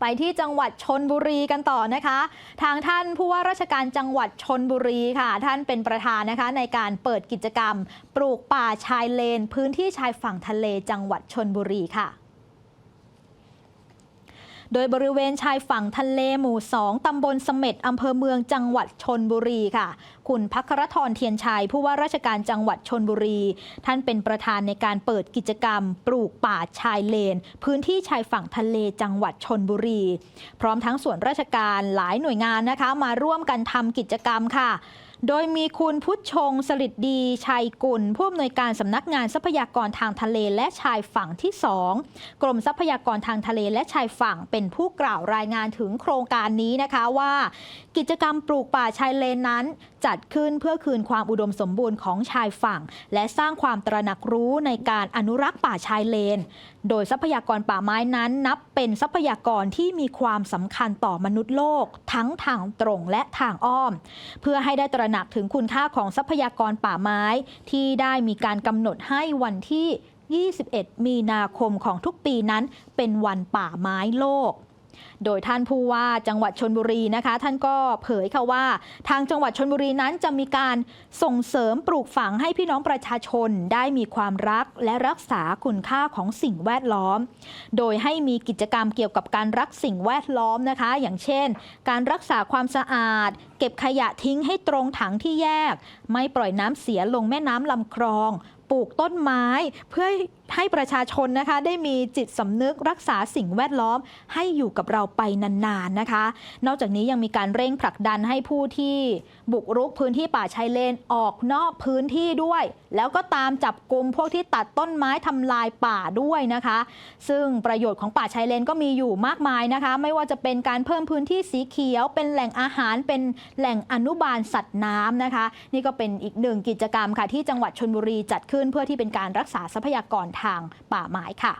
ไปที่จังหวัดชนบุรีกันต่อนะคะ ทางท่านผู้ว่าราชการจังหวัดชนบุรีค่ะ ท่านเป็นประธานนะคะ ในการเปิดกิจกรรม ปลูกป่าชายเลน พื้นที่ชายฝั่งทะเลจังหวัดชนบุรีค่ะ โดยบริเวณชายฝั่งทะเลหมู่ 2 ตำบลเสม็ดอำเภอเมืองจังหวัดชนบุรีค่ะ คุณพัครทรเทียนชัยผู้ว่าราชการจังหวัดชนบุรี ท่านเป็นประธานในการเปิดกิจกรรม ปลูกป่าชายเลน พื้นที่ชายฝั่งทะเลจังหวัดชนบุรี พร้อมทั้งส่วนราชการหลายหน่วยงานนะคะ มาร่วมกันทำกิจกรรมค่ะ โดยมีคุณพุทธชงสลิดดีชัยกุล ผู้อำนวยการสำนักงานทรัพยากรทางทะเลและชายฝั่งที่ 2 กรมทรัพยากรทางทะเลและชายฝั่งเป็นผู้กล่าวรายงานถึงโครงการนี้นะคะว่า กิจกรรมปลูกป่าชายเลนนั้น จัดขึ้นเพื่อคืนความอุดมสมบูรณ์ของชายฝั่ง และสร้างความตระหนักรู้ในการอนุรักษ์ป่าชายเลน โดยทรัพยากรป่าไม้นั้นนับเป็นทรัพยากรที่มีความสำคัญต่อมนุษย์โลก ทั้งทางตรงและทางอ้อม เพื่อให้ได้ตระหนักถึงคุณค่าของทรัพยากรป่าไม้ ที่ได้มีการกำหนดให้วันที่ 21 มีนาคมของทุกปีนั้น เป็นวันป่าไม้โลก โดยท่านผู้ว่าจังหวัดชนบุรีนะคะ ท่านก็เผยค่ะว่า ทางจังหวัดชนบุรีนั้นจะมีการส่งเสริมปลูกฝังให้พี่น้องประชาชนได้มีความรักและรักษาคุณค่าของสิ่งแวดล้อม โดยให้มีกิจกรรมเกี่ยวกับการรักสิ่งแวดล้อมนะคะ อย่างเช่น การรักษาความสะอาด เก็บขยะทิ้งให้ตรงถังที่แยก ไม่ปล่อยน้ำเสียลงแม่น้ำลำคลอง ปลูกต้นไม้ เพื่อให้ประชาชนนะคะ ได้มีจิตสำนึกรักษาสิ่งแวดล้อม ให้อยู่กับเราไปนานๆนะคะ นอกจากนี้ยังมีการเร่งผลักดันให้ผู้ที่บุกรุกพื้นที่ป่าชายเลนออกนอกพื้นที่ด้วย แล้วก็ตามจับกลุ่มพวกที่ตัดต้นไม้ทำลายป่าด้วยนะคะ ซึ่งประโยชน์ของป่าชายเลนก็มีอยู่มากมายนะคะ ไม่ว่าจะเป็นการเพิ่มพื้นที่สีเขียว เป็นแหล่งอาหารเป็นแหล่งอนุบาลสัตว์น้ำนะคะ นี่ก็เป็นอีกหนึ่งกิจกรรมค่ะที่จังหวัดชนบุรีจัดขึ้นขึ้น เพื่อที่เป็นการรักษาทรัพยากรทางป่าไม้ค่ะ